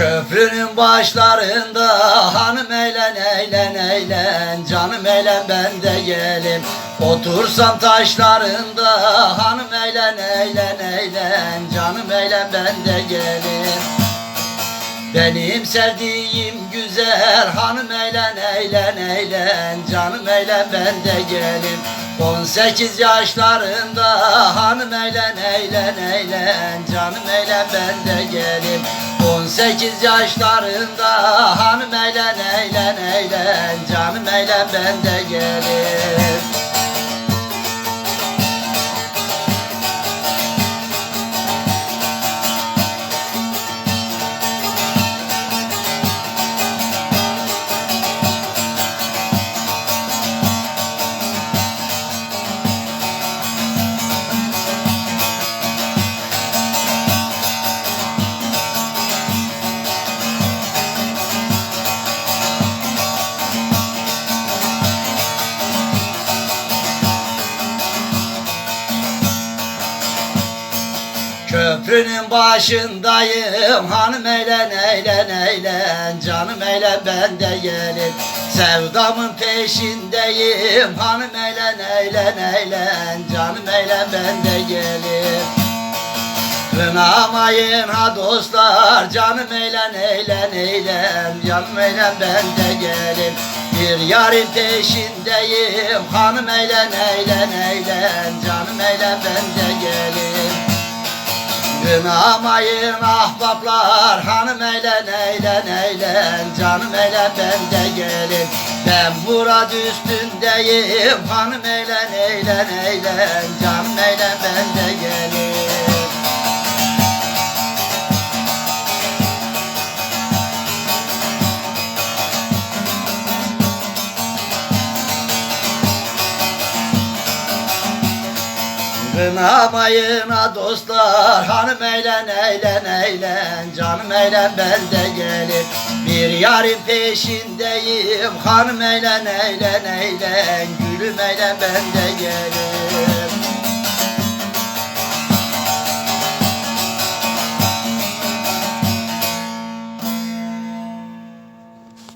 Köprünün başlarında hanım eğlen eğlen eğlen. Canım eğlen ben de gelim Otursam taşlarında hanım eğlen eğlen eğlen. Canım eğlen ben de gelim benim sevdiğim güzel hanım eğlen eğlen eğlen. Canım eğlen ben de gelim 18 yaşlarında hanım eğlen eğlen eğlen. Canım eğlen ben de gelim 18 yaşlarında hanım eğlen eğlen eğlen Canım eğlen ben de gelim Köprünün başındayım hanım eğlen eğlen eğlen. Canım eğlen ben de gelin. Sevdamın peşindeyim hanım eğlen eğlen eğlen. Canım eğlen ben de gelin. Kınamayın ha dostlar Canım eğlen eğlen eğlen. Canım eğlen ben de gelin. Bir yarın peşindeyim Hanım eğlen eğlen eğlen. Canım eğlen ben de gelin Kınamayın ahbaplar Hanım eğlen eğlen eğlen. Canım eğlen ben de gelin. Ben murad üstündeyim Hanım eğlen eğlen eğlen. Canım eğlen ben de gelin Kınamayın ha dostlar. Hanım eğlen eğlen eğlen. Canım eğlen ben de gelin Bir yarın peşindeyim. Hanım eğlen eğlen eğlen. Gülüm eğlen ben de gelin